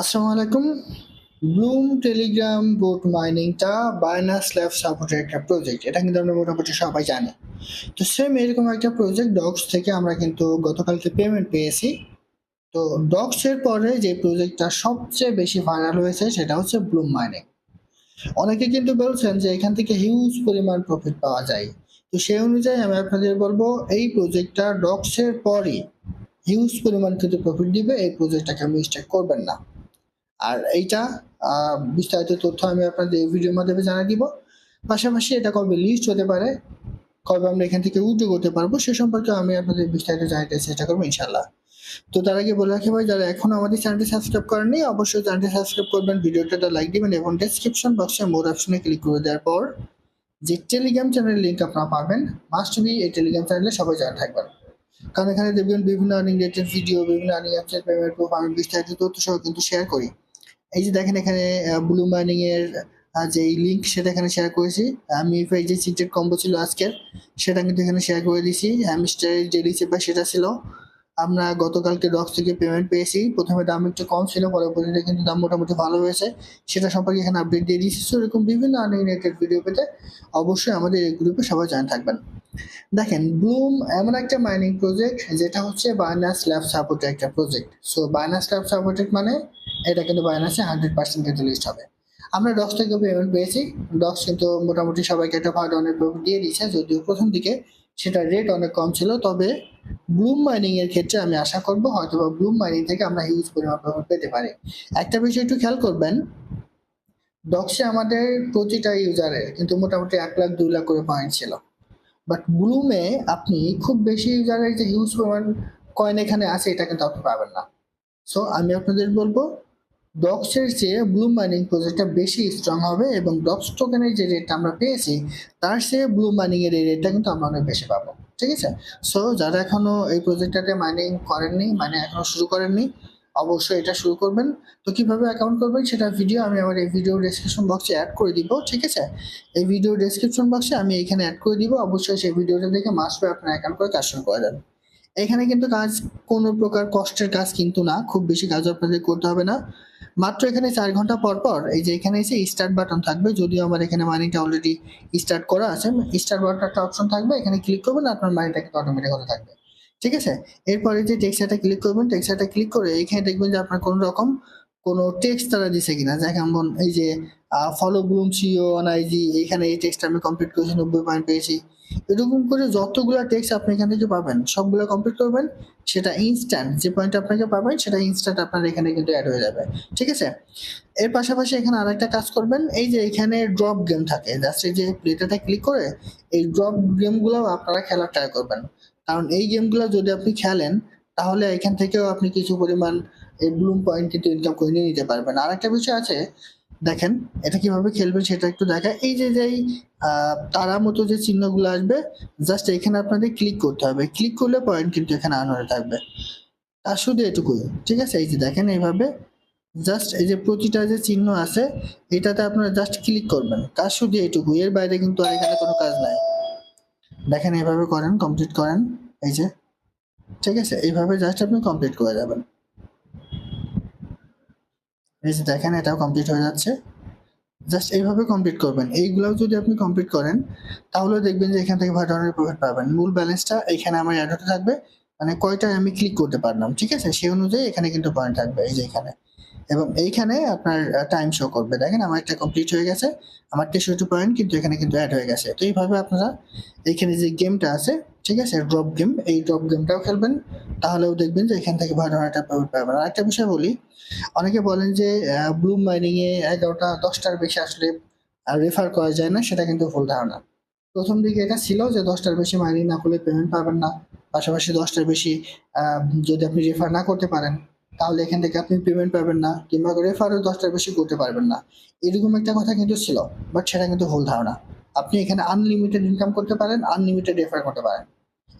আসসালামু আলাইকুম। Bloom Telegram bot মাইনিংটা বাইনাস ল্যাব সাপোর্টের একটা প্রজেক্ট এটা কিন্তু আমরা মোটামুটি সবাই জানি। তো সেম এরকম একটা প্রজেক্ট ডক্স থেকে আমরা কিন্তু গতকালকে পেমেন্ট পেয়েছি। তো ডক্সের পরে যে প্রজেক্টটা সবচেয়ে বেশি ভাইরাল হয়েছে সেটা হচ্ছে ব্লুম মাইনিং অনেকে কিন্তু বলছেন যে এখান থেকে হিউজ পরিমাণ প্রফিট পাওয়া যায়। তো সেই অনুযায়ী আমি আপনাদের বলব, এই প্রজেক্টটা ডক্সের পরই হিউজ পরিমাণ কিন্তু প্রফিট দিবে। এই প্রজেক্টটাকে মিস্টেক করবেন না। আর এইটা বিস্তারিত তথ্য আমি আপনাদের এই ভিডিওর মাধ্যমে জানিয়ে দিব। পাশাপাশি এটা কবে লিস্ট হতে পারে, কবে আমরা এখান থেকে উদ্যোগ করতে পারব, সে সম্পর্কে আমি আপনাদের বিস্তারিত জানাতে চেষ্টা করব ইনশাল্লাহ তো তার আগে বলে রাখি ভাই, যারা এখন আমাদের চ্যানেলটি সাবস্ক্রাইব করেননি, অবশ্যই চ্যানেলটি সাবস্ক্রাইব করবেন, ভিডিওটা লাইক দিবেন এবং ডেসক্রিপশন বক্সে মোর অপশনে ক্লিক করে দেওয়ার পর যে টেলিগ্রাম চ্যানেলের লিঙ্ক আপনারা পাবেন মাস্ট বি এই টেলিগ্রাম চ্যানেলে সবাই জানা থাকবেন। কারণ এখানে দেখবেন বিভিন্ন আর্নিং রিলেটেড ভিডিও বিভিন্ন আর্নিং অ্যাপসের পেমেন্ট প্রুফ আমি বিস্তারিত তথ্য সহ কিন্তু শেয়ার করি। এই যে দেখেন এখানে ব্লু মাইনিং এর যে লিঙ্ক সেটা এখানে শেয়ার করেছি। আমি এই যে সিটের কম্বো ছিল আজকের সেটা কিন্তু এখানে শেয়ার করে দিয়েছি হ্যামস্টারের যে রিসিভার সেটা ছিল। আমরা গতকালকে ডক্স থেকে পেমেন্ট পেয়েছি। প্রথমে দাম একটু কম ছিল পরবর্তীতে কিন্তু দাম মোটামুটি ভালো হয়েছে। সেটা সম্পর্কে এখানে আপডেট দিয়ে দিয়েছি। So, এরকম বিভিন্ন আর্নিং রিলেটেড ভিডিও পেতে অবশ্যই আমাদের এই গ্রুপে সবাই জয়েন থাকবেন। দেখেন ব্লুম এমন একটা মাইনিং প্রজেক্ট যেটা হচ্ছে বাইনাস ল্যাব সাপোর্টের একটা project so Binance lab supported মানে এটা কিন্তু বাইনাসে হান্ড্রেড পার্সেন্ট কিন্তু লিস্ট হবে। আমরা ডক্স থেকে পেমেন্ট পেয়েছি। ডক্স কিন্তু মোটামুটি সবাইকে একটা ভালো ধরনের প্রফিট দিয়ে দিয়েছে। যদিও প্রথম দিকে সেটা রেট অনেক কম ছিল, তবে ব্লুম মাইনিং এর ক্ষেত্রে আমি আশা করব হয়তো বা ব্লুম মাইনিং থেকে আমরা হিউজ পরিমাণ প্রফিট পেতে পারি। একটা বিষয় একটু খেয়াল করবেন ডক্সে আমাদের প্রতিটা ইউজারের কিন্তু মোটামুটি এক লাখ, দুই লাখ করে পয়েন্ট ছিল। বাট ব্লুমে আপনি খুব বেশি ইউজারের যে হিউজ পরিমাণ কয়েন এখানে আছে, এটা কিন্তু আপনি পাবেন না। সো আমি আপনাদের বলব ডক্সের চেয়ে ব্লুম মাইনিং প্রজেক্টটা বেশি স্ট্রং হবে এবং ডক্স টোকেনের যে রেটটা আমরা পেয়েছি, তার চেয়ে ব্লুম মাইনিং এই রেটটা কিন্তু আমরা অনেক বেশি পাবো। ঠিক আছে? সো যারা এখনও এই প্রজেক্টটাতে মাইনিং করেননি মানে এখনও শুরু করেননি, অবশ্যই এটা শুরু করবেন। তো কীভাবে অ্যাকাউন্ট করবেন সেটা ভিডিও আমি আমার এই ভিডিও ডেসক্রিপশন বক্সে অ্যাড করে দিব, ঠিক আছে? এই ভিডিও ডেসক্রিপশন বক্সে আমি এখানে অ্যাড করে দিব, অবশ্যই সেই ভিডিওটা দেখে মাস্ট আপনার অ্যাকাউন্ট করে কাজ শুরু করে দেন এখানে কিন্তু কাজ, কোনো প্রকার কষ্টের কাজ কিন্তু না, খুব বেশি কাজ আপনাদের করতে হবে না। মাত্র এখানে চার ঘণ্টা পর পর, এই যে এখানে এসে স্টার্ট বাটন থাকবে, যদিও আমার এখানে মানিটা অলরেডি স্টার্ট করা আছে স্টার্ট বাটন একটা অপশন থাকবে, এখানে ক্লিক করবেন, আপনার মানিটা কিন্তু অটোমেটিক হতে থাকবে। ঠিক আছে? এরপরে যে টেক্সাটা ক্লিক করবেন টেক্সাটা ক্লিক করে এখানে দেখবেন যে আপনার কোনো রকম কোনো টেক্সট তারা দিছে কিনা? যেমন এই যে follow Bloom CEO on IG এখানে এই টেক্সট আমি কমপ্লিট করেছি, নব্বই পয়েন্ট পেয়েছি। এরকম করে যতগুলো টেক্সট আপনি এখান থেকে পাবেন, সবগুলো কমপ্লিট করবেন, সেটা ইনস্ট্যান্ট যে পয়েন্ট আপনাকে পাবেন, সেটা ইনস্ট্যান্ট আপনার এখানে কিন্তু অ্যাড হয়ে যাবে। ঠিক আছে? এর পাশাপাশি এখানে আর একটা কাজ করবেন, এই যে এখানে ড্রপ গেম থাকে জাস্ট এই যে প্লেটাটা ক্লিক করে, এই ড্রপ গেমগুলো আপনারা খেলা ট্রাই করবেন। কারণ এই গেমগুলো যদি আপনি খেলেন, তাহলে এখান থেকেও আপনি কিছু পরিমাণ এই ব্লুম পয়েন্ট কিন্তু ইনকাম করে নিয়ে নিতে পারবেন। আর একটা বিষয় আছে, দেখেন, এটা কীভাবে খেলবেন সেটা একটু দেখা। এই যে যেই তারা মতো যে চিহ্নগুলো আসবে জাস্ট এখানে আপনাদের ক্লিক করতে হবে। ক্লিক করলে পয়েন্ট কিন্তু এখানে আন হয়ে থাকবে। আর শুধু এটুকুই, ঠিক আছে? এই যে দেখেন এইভাবে জাস্ট এই যে প্রতিটা যে চিহ্ন আছে, এটাতে আপনারা জাস্ট ক্লিক করবেন। কাজ শুধু এটুকু এর বাইরে কিন্তু আর এখানে কোনো কাজ নাই। দেখেন এইভাবে করেন কমপ্লিট করেন, এই যে, ঠিক আছে? এইভাবে জাস্ট আপনি কমপ্লিট করে যাবেন। এই দেখেন, এটাও কমপ্লিট হয়ে যাচ্ছে। জাস্ট এইভাবে কমপ্লিট করবেন। এইগুলোও যদি আপনি কমপ্লিট করেন, তাহলে দেখবেন যে এখান থেকে ভালো ধরনের প্রফিট পাবেন। মূল ব্যালেন্সটা এখানে আমার অ্যাড হতে থাকবে। মানে কয়টায় আমি ক্লিক করতে পারলাম, ঠিক আছে? সেই অনুযায়ী এখানে কিন্তু পয়েন্ট থাকবে, এই যে এখানে। এবং এইখানে আপনার টাইম শো করবে। দেখেন, আমার একটা কমপ্লিট হয়ে গেছে। আমার তেষট্টি পয়েন্ট কিন্তু এখানে কিন্তু অ্যাড হয়ে গেছে। তো এইভাবে আপনারা এইখানে যে গেমটা আছে ঠিক আছে ড্রপ গেম এই ড্রপ গেমটাও খেলবেন, তাহলেও দেখবেন যে এখান থেকে ভালো একটা প্রফিট পাবেন। আর একটা বিষয় বলি, অনেকে বলেন যে ব্লুম মাইনিংয়ে এগারোটা, দশটার বেশি আসলে রেফার করা যায় না, সেটা কিন্তু ভুল ধারণা। প্রথম দিকে এটা ছিল যে, দশটার বেশি মাইনিং না করলে পেমেন্ট পাবেন না, পাশাপাশি দশটার বেশি যদি আপনি রেফার না করতে পারেন, তাহলে এখান থেকে আপনি পেমেন্ট পাবেন না, কিংবা রেফারও দশটার বেশি করতে পারবেন না। এরকম একটা কথা কিন্তু ছিল বাট সেটা কিন্তু ভুল ধারণা। আপনি এখানে আনলিমিটেড ইনকাম করতে পারেন আনলিমিটেড রেফার করতে পারেন।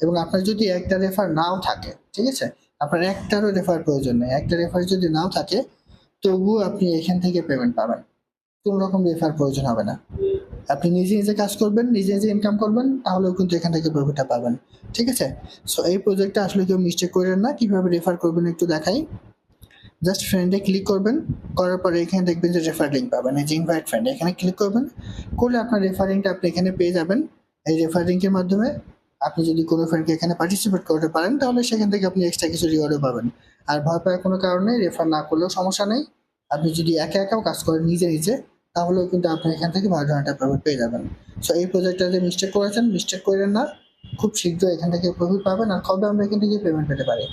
এবং আপনার যদি একটা রেফার নাও থাকে, ঠিক আছে? আপনার একটারও রেফার প্রয়োজন নেই। একটা রেফার যদি নাও থাকে, তবুও আপনি এখান থেকে পেমেন্ট পাবেন। কোনো রকম রেফার প্রয়োজন হবে না। আপনি নিজে নিজে কাজ করবেন, নিজে নিজে ইনকাম করবেন, তাহলেও কিন্তু এখান থেকে প্রফিটটা পাবেন। ঠিক আছে? সো এই প্রজেক্টটা আসলে কেউ মিস্টেক করেন না। কীভাবে রেফার করবেন একটু দেখাই। জাস্ট ফ্রেন্ডে ক্লিক করবেন। করার পরে এখানে দেখবেন যে রেফার লিঙ্ক পাবেন। এই যে ইনভাইট ফ্রেন্ড এখানে ক্লিক করবেন। করলে আপনার রেফারিংটা আপনি এখানে পেয়ে যাবেন। এই রেফার লিঙ্কের মাধ্যমে। আপনি যদি কোনো ফ্রেন্ডকে এখানে পার্টিসিপেট করতে পারেন, তাহলে সেখান থেকে আপনি এক্সট্রা কিছু রিওয়ার্ডও পাবেন। আর ভয় পাওয়ার কোনো কারণে রেফার না করলেও সমস্যা নেই। আপনি যদি একা একাও কাজ করেন নিজে নিজে, তাহলেও কিন্তু আপনি এখান থেকে ভালো ধরনের প্রফিট পেয়ে যাবেন। সো এই প্রজেক্টটাতে মিস্টেক করেছেন মিস্টেক করেন না। খুব শীঘ্র এখান থেকে প্রফিট পাবেন আর কবে আমরা এখান থেকে পেমেন্ট পেতে পারি?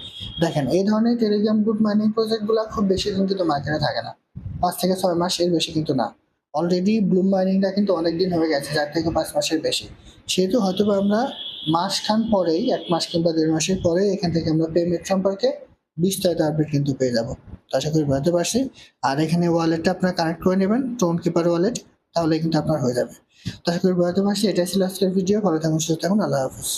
দেখেন, এই ধরনের টেলিগ্রাম গ্রুপ মাইনিং প্রজেক্টগুলো খুব বেশি দিন কিন্তু মার্কেটে থাকে না। পাঁচ থেকে ছয় মাস এর বেশি কিন্তু না। অলরেডি ব্লুম মাইনিংটা কিন্তু অনেক দিন হয়ে গেছে, চার থেকে পাঁচ মাসের বেশি। সেহেতু হয়তো আমরা মাসখান পরেই, এক মাস কিংবা দেড় মাসের পরে এখান থেকে আমরা পেমেন্ট সম্পর্কে বিস্তারিত আপডেট কিন্তু পেয়ে যাব। আশা করি বুঝতে পারছি। আর এখানে ওয়ালেটটা আপনারা কানেক্ট করে নেবেন টোন কিপার ওয়ালেট তাহলে কিন্তু আপনার হয়ে যাবে। আশা করি বুঝতে পারছি। এটাই ছিল আজকের ভিডিও ভালো থাকুন, সুস্থ থাকুন। আল্লাহ হাফিজ।